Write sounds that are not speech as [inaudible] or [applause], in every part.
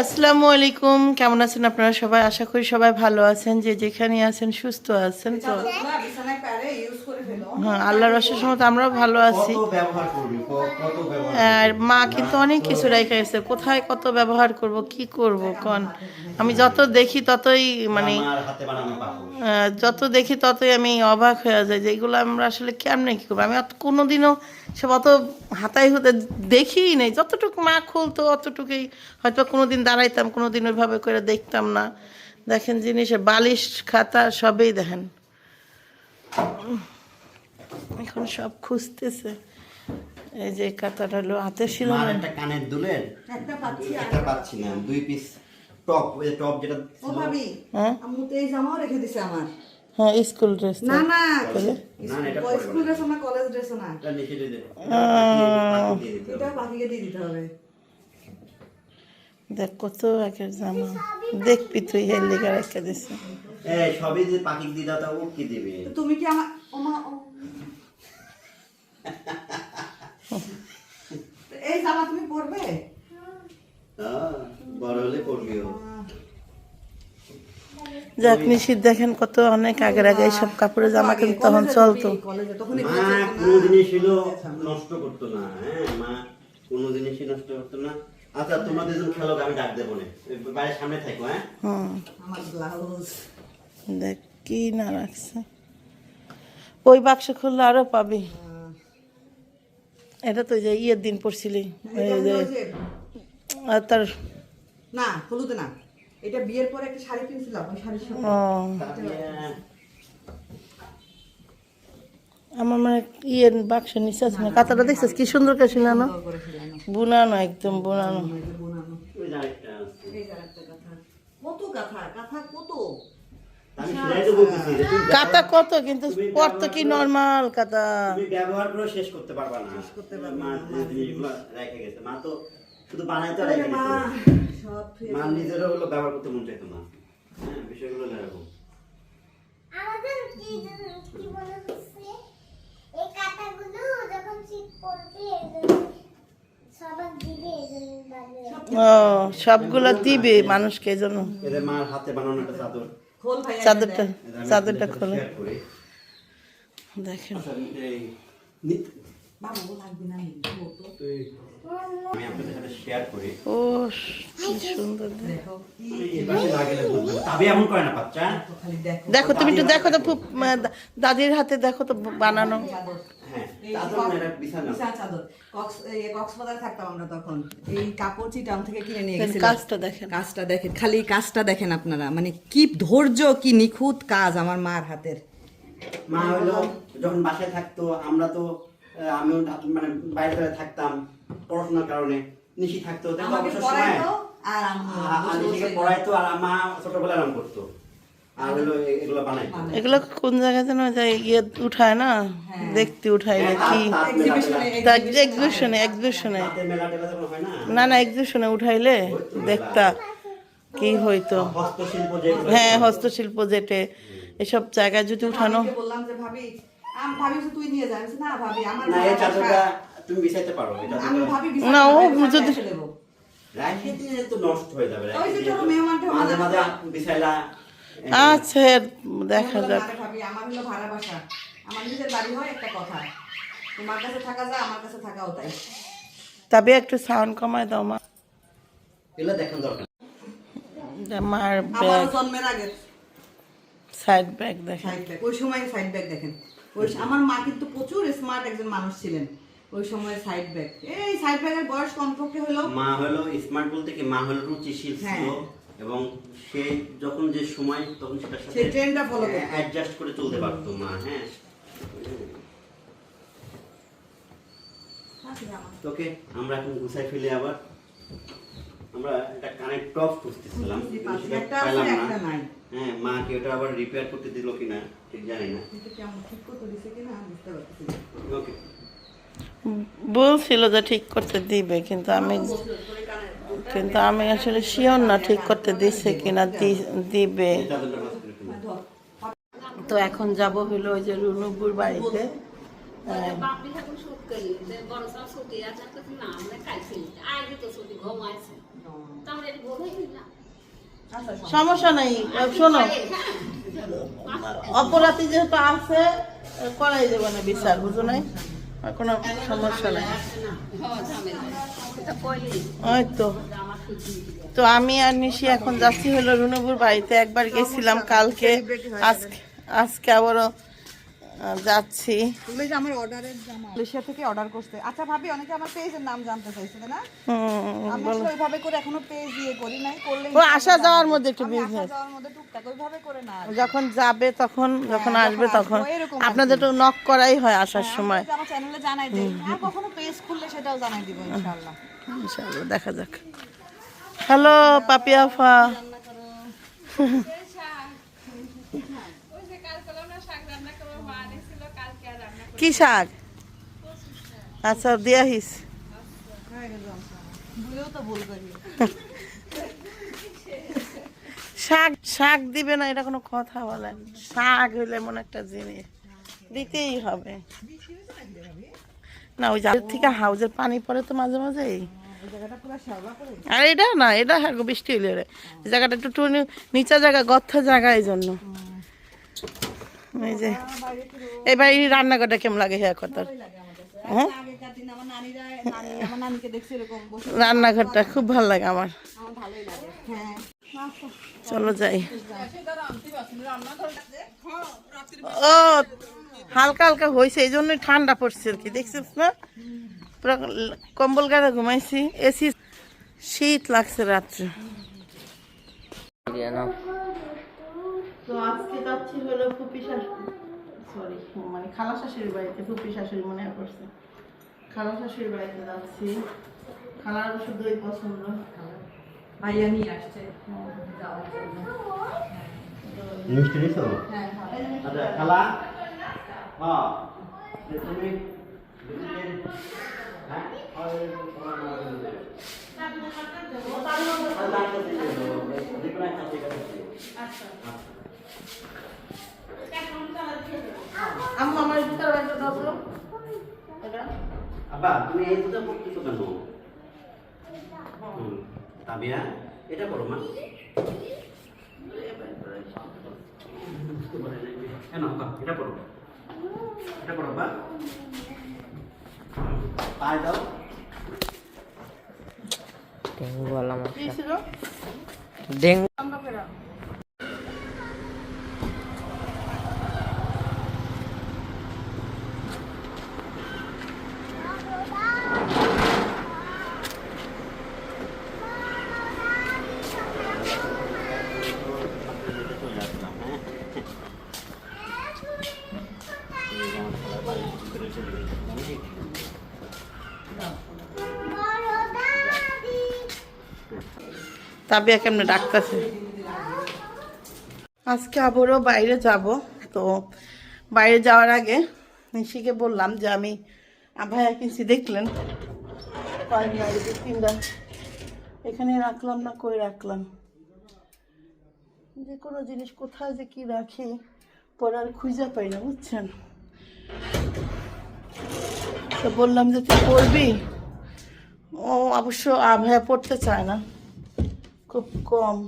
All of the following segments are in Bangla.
আসসালামু আলাইকুম। কেমন আছেন আপনারা সবাই? আশা করি সবাই ভালো আছেন। যে যেখানে আছেন, সুস্থ আছেন তো? হ্যাঁ আল্লাহর অশেষ মতো আমরাও ভালো আছি। আর মা কিন্তু অনেক কিছু রেখে গেছে। কোথায় কত ব্যবহার করব কি করব কন? আমি যত দেখি ততই মানে যত দেখি ততই আমি অবাক হয়ে যাই যে এগুলো আমরা আসলে কেমনে কী করব? আমি অত কোনোদিনও সব অত হাতাই হতে দেখিই নেই। যতটুকু মা খুলতো অতটুকুই হয়তো কোনো দিন দাঁড়াইতাম কোনোদিন ওইভাবে করে দেখতাম না। দেখেন জিনিসে বালিশ খাতা সবই দেখেন। এখন সব খুঁজতেছে। এই যে কাতাটা হলো হাতে ছিল না একটা কানের দুলের? একটা পাচ্ছি একটা পাচ্ছি না দুই পিস টপ ওই যে টপ যেটা ও ভাবি হ্যাঁ? আম্মু তো এই জামাও রেখে দিছে আমার। হ্যাঁ স্কুল ড্রেস না না। না এটা স্কুল ড্রেস না কলেজ ড্রেস না। এটা লিখে দিয়ে দে। এটা। বাকিকে দিয়ে দিতে হবে। দেখ কত একের জামা। দেখবি তুই হের লেগে রেখে দিছে। এই সবই যে পাখি দিয়ে দাও তা ও কি দিবে তুমি কি আমার এই জামা তুমি পরবে? হ্যাঁ, বড় হলে করবি যাক দেখেন কত অনেক আগের আগে কাপড়ের জামা কিন্তু তখন চলতো। মা কোনো জিনিসই নষ্ট করতো না হ্যাঁ মা কোনো জিনিসই নষ্ট করতো না। আচ্ছা খেলো আমি ডাক দেবো না। সামনে থাকো হ্যাঁ। হুম। আমার ব্লাউজ দেখ কি না রাখছে। ওই বাক্স খুললে আরও পাবি। এটা তো যে ইয়ের দিন পড়ছিলি আর তার না হলুদ না। এটা বিয়ের পরে একটা শাড়ি কিনছিলাম ওই শাড়ির সাথে আমার মানে ইয়ের বাক্স নিচে আছে না কাতাটা দেখছিস? কি সুন্দর করে ছিলাম বুনানো একদম বুনানো। কত কাঁথা? কাঁথা কত? কাতা কত? কিন্তু পর তো কি নর্মাল কাতা তুমি ব্যবহার করে শেষ করতে পারবা না। শেষ করতে পারবা মা জিনিসগুলো রেখে গেছে মা তো শুধু বানাইতে আরে রেখে মা সব মা নিজেরও হলো ব্যবহার করতে মন চাইতো না। হ্যাঁ বিষয়গুলো এরকম। আমাদের কি জানো- কি মনে হচ্ছে? এই কাঁটাগুলো যখন শীত পড়বে এজন্য দিবে এজন্য ভালো ও সবগুলো দিবে মানুষকে এই জন্য। এদের মার হাতে বানানো একটা চাদর। চাদরটা চাদরটা খোলে। দেখেন। আচ্ছা, ও লাগবে না নিবো তো। এই- আমি আপনাদের সাথে শেয়ার করি। ও কি সুন্দর দেখো। তুমি একটু দেখো তো খুব দাদির হাতে দেখো তো বানানো। হ্যাঁ দেখেন, আপনারা। মানে কি ধৈর্য কি নিখুঁত কাজ আমার মার হাতের। মা হলো যখন বাসায় থাকতো আমরা তো আমিও মানে বাইরে থাকতাম পড়াশোনার কারণে। নিশি থাকতো পড়াইতো আর পড়াইতো মা ছোটবেলায় আরাম করতো। আর হলো এগুলো কোন জায়গায় যেন ইয়ে উঠায় না? দেখতে কি এক্সিবিশনে এক্সিবিশনে এক্সিবিশনে তাতে মেলা টেলা যখন না? না না এক্সিবিশনে উঠাইলে দেখতা কি হইতো। হ্যাঁ হস্তশিল্প যেটে। এসব জায়গায় যদি উঠানো। বললাম যে ভাবি আম ভাবি বলছে, তুই নিয়ে যা। না ভাবি আমার না এই চাদরটা তুমি বিছাইতে পারো এটা না, ও যদি-। তো নষ্ট হয়ে যাবে মাঝে মাঝে। বিছাইলা আচ্ছা দেখা যাক। আমার হলো ভাড়া বাসা আমার নিজের বাড়ি হয় একটা কথা। তোমার কাছে থাকা যায় আমার কাছে থাকাও তাই। তবে একটু সাউন্ড কমায় দাও মা। এগুলো দেখান দরকার আমার ব্যাগ জন্মের আগে। সাইড ব্যাগ দেখেন। সাইড ব্যাগ ওই সময় সাইড ব্যাগ দেখেন। ওই আমার মা কিন্তু প্রচুর স্মার্ট একজন মানুষ ছিলেন। ওই সময় সাইড ব্যাগ এই সাইড ব্যাগের বয়স কমপক্ষে হলো মা হলো স্মার্ট বলতে কি? মা হলো রুচিশীল ছিল হ্যাঁ। এবং সে যখন যে সময় তখন সেটার সাথে সেই ট্রেন্ডটা ফলো করতো। অ্যাডজাস্ট করে চলতে পারতো মা হ্যাঁ। তোকে আমরা এখন গুছাই ফেলে আবার আমরা একটা কানের টপ খুঁজতেছিলাম। সেটা একটা আছে, পেলাম একটা না নাই। হ্যাঁ মা কি ওটা আবার রিপেয়ার করতে দিল কিনা ঠিক জানি না। এটা কেমন ঠিক করতে দিছে কিনা বুঝতে পারতেছি না। ওকে বলছিল যে ঠিক করতে দিবে কিন্তু আমি কিন্তু আমি আসলে শিওর না ঠিক করতে দিচ্ছে কিনা দিবে। তো এখন যাব হলো ওই যে রুনুপুর বাড়িতে। সমস্যা নেই শোনো অপরাধী যেহেতু আছে, করাই দেবে না বিচার, বুঝো নাই কোনো সমস্যা নাই ওই তো। তো আমি আর নিশি এখন যাচ্ছি হলো রুনবুর বাড়িতে। একবার গেছিলাম কালকে। আজকে আজকে আবারও যাচ্ছি। আমার অর্ডারের জামা। মালয়েশিয়া থেকে অর্ডার করতে আচ্ছা ভাবি অনেকে আমার পেজের নাম জানতে চাইছে তাই না? হুম, আমি ওইভাবে করে এখনও পেজ দিয়ে করি নাই করলে ও আসা যাওয়ার মধ্যে একটু বিজনেস যাওয়ার মধ্যে টুকটাক ওইভাবে করে না যখন যাবে তখন যখন হ্যাঁ, আসবে তখন। আসব, আর আপনাদের তো নক করাই হয় আসার সময়। আমার চ্যানেলে জানাই দেই আর কখনো পেজ খুললে সেটাও জানাই দিব ইনশাআল্লাহ। ইনশাআল্লাহ দেখা যাক। হ্যালো পাপিয়াফা [laughs] কি শাক? আচ্ছা দিয়া হিস। শাক শাক দিবে না, এটা কোনো কথা বলেন শাক হইলে এমন একটা জিনিস। দিতেই হবে। না, ওই জালের থেকে হাউজের পানি পড়ে তো মাঝে মাঝে ওই জায়গাটা পুরো শ্যাওলা করে আর এটা না, এটা হ্যাঁ বৃষ্টি হইলে জায়গাটা একটু নিচা জায়গা গর্থ জায়গা এই জন্য এই যে এবার এই রান্নাঘরটা কেমন লাগে হ্যাঁ কথা হ্যাঁ? আগেকার দিন আমার নানিরা নানি আমার নানিকে দেখছি এরকম বসে রান্নাঘরটা খুব ভালো লাগে আমার। আমার ভালোই লাগে। হ্যাঁ। চলো যাই। ও হালকা হালকা হয়েছে এই জন্যই ঠান্ডা পড়ছে আর কি দেখছিস না? পুরো কম্বল গাড়া ঘুমাইছি এসি শীত লাগছে রাত্রে। তো আজকে যাচ্ছি হলো ফুপি শাশুড়ি। সরি মানে খালা শাশুড়ির বাড়িতে ফুপি শাশুড়ি মনে করছে খালা শাশুড়ির বাড়িতে যাচ্ছি। খালার অবশ্য দই পছন্দ। ভাইয়া নিয়ে আসছে। মিষ্টি নিছো হ্যাঁ হ্যাঁ। আচ্ছা খালা। হ্যাঁ তুমি হ্যাঁ। আচ্ছা। আম্মা আমার জুতার ব্যাগটা দাও তো। এটা? আব্বা তুমি এই দুটো পড়তেছো কেন? তাবিয়া এটা করো মা। কেন আব্বা এটা করো এটা করো আব্বা। পায়ে দাও। কি ছিল? ডেঙ্গু লম্বা করে। চলে আসলাম হ্যাঁ এই আমার খালার বাড়ি ভিতরে চলে গেছে বুঝলি? বড় দাদি তাবিয়া কেমনে ডাকতেছে? আজকে আবারও বাইরে যাব। তো বাইরে যাওয়ার আগে নিশিকে বললাম যে আমি ভাইয়া কিনছি, দেখলেন? এখানে রাখলাম না, কই রাখলাম? যে কোনো জিনিস কোথায় যে কি রাখি, পরে আর খুঁজে পাই না, বুঝছেন? তো বললাম যে তুই পড়বি? ও অবশ্য আভায়া পড়তে চায় না। খুব কম।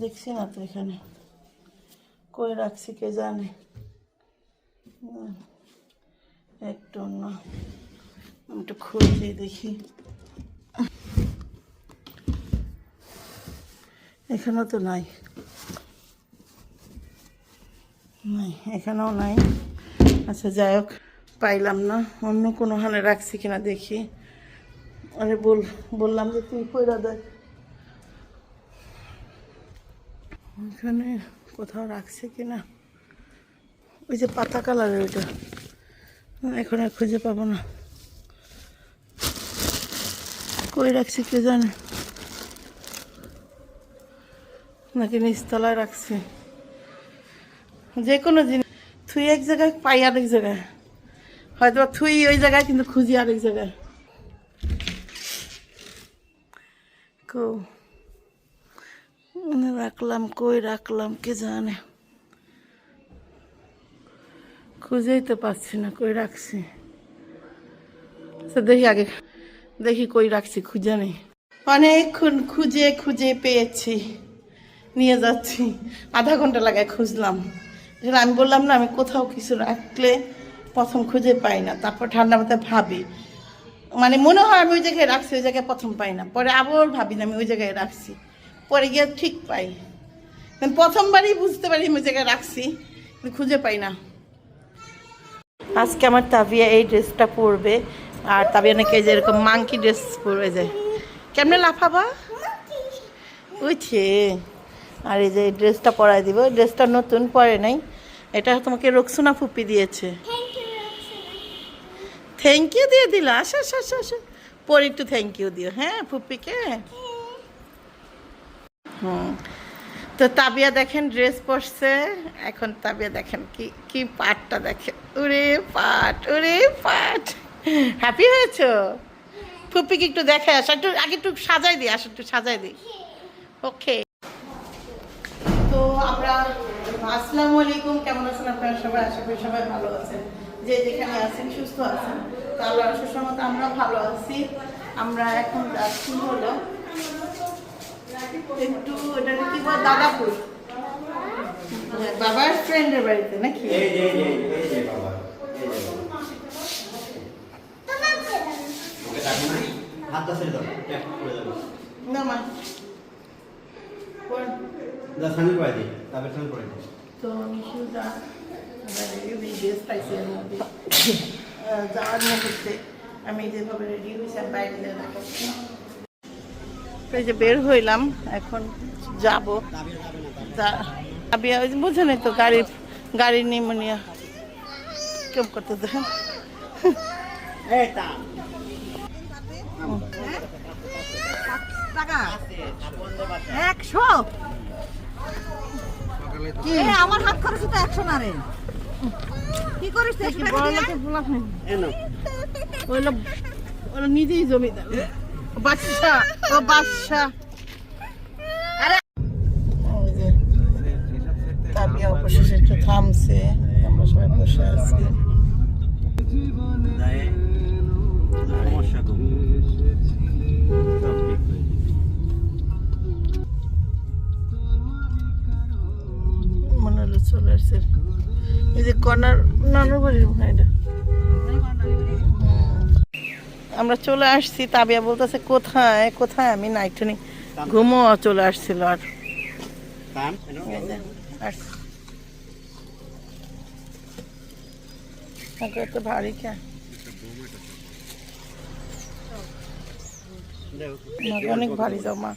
দেখছি না তো এখানে। কই রাখছি কে জানে? একটু না একটু খুঁজে দেখি। এখানেও তো নাই। নাই, এখানেও নাই। আচ্ছা যাই হোক, পাইলাম না। অন্য কোনো হানে রাখছি কিনা দেখি। আরে বল, বললাম যে তুই কইরা দেখ এখানে কোথাও রাখছে কিনা? ওই যে পাতা কালারের ওইটা। এখন আর খুঁজে পাবো না। কই রাখছি কে জানে? নাকি নিচতলায় রাখছি? যে কোনো জিনিস। থুই এক জায়গায় পাই আরেক জায়গায়। হয়তো থুই ওই জায়গায়, কিন্তু খুঁজি আরেক জায়গায়। কো রাখলাম, কই রাখলাম কে জানে। খুঁজেই তো পাচ্ছি না, কই রাখছি। আচ্ছা দেখি আগে, দেখি কই রাখছি, খুঁজে নেই। অনেকক্ষণ খুঁজে খুঁজে পেয়েছি, নিয়ে যাচ্ছি। আধা ঘণ্টা লাগায় খুঁজলাম। আমি বললাম না, আমি কোথাও কিছু রাখলে প্রথম খুঁজে পাই না, তারপর ঠান্ডা মাথায় ভাবি। মানে মনে হয় আমি ওই জায়গায় রাখছি, ওই জায়গায় প্রথম পাই না, পরে আবার ভাবি না আমি ওই জায়গায় রাখছি। পরে গিয়ে ঠিক পাই। প্রথমবারই বুঝতে পারি আমি জায়গায় রাখছি খুঁজে পাই না। আজকে আমার তাবিয়া এই ড্রেসটা পরবে আর তাবিয়া নাকি এই যে এরকম মাংকি ড্রেস পরবে যে। কেমনে লাফাবা? উঠছে আর এই যে এই ড্রেসটা পরাই দিব ড্রেসটা নতুন পরে নাই। এটা তোমাকে রক্সুনা ফুপি দিয়েছে। থ্যাংক ইউ দিয়ে দিল আসো আসো আসো আসো। পরে একটু থ্যাংক ইউ দিও হ্যাঁ ফুপিকে? হুম। তো তাবিয়া দেখেন ড্রেস পরছে, এখন তাবিয়া দেখেন কি কি পাটটা দেখেন। ওরে পাট ওরে পাট। হ্যাপি হয়েছো? ফুপিকে একটু দেখে আস, একটু, আগে একটু সাজাই দিই, আস, একটু সাজাই দিই। ওকে তো আমরা, আসসালামু আলাইকুম, কেমন আছেন আপনারা সবাই? আশা করি সবাই ভালো আছেন। যে যেখানে আছেন, সুস্থ আছেন। তো আল্লাহ সুসমত আমরা ভালো আছি। আমরা এখন যাচ্ছি হলো। একটু ওটা কি বল দাদাপুর। হ্যাঁ, বাবার ফ্রেন্ডের বাড়িতে নাকি? এই যে এই যে এই যে বাবা এই যে বাবা। ওকে ডাকো না? হাতটা ছেড়ে দাও। ট্যাপ করে দাও না মা। কোন- যা সানি করে দিই। তারপর সানি করে দিই। তো নিশুদা রেডি ড্রেস পাইছি এর মধ্যে। যাওয়ার মুহূর্তে আমি যেভাবে রেডি হয়েছি বাইরে তো এই যে বের হইলাম এখন যাব। বুঝে নেই তো গাড়ি গাড়ির নিমোনিয়া কেমন করতে দেখেন টাকা একশো এ, আমার হাত খরচ তো একশো না রে। কি করিস নিজেই জমিদার ও বাদশা আরে। ওই অবশেষে থামছে, আমরা সবাই বসে আছি। মনে হলো চলে আসছে। এই যে কর্নার, নানুর বাড়ির মনে হয় এটা। আমরা চলে আসছি তাবিয়া বলতেছে কোথায়? কোথায়? আমি নাইটনি ঘুমো চলে আসছিল আর। এত ভারী কে? অনেক ভারী জমা।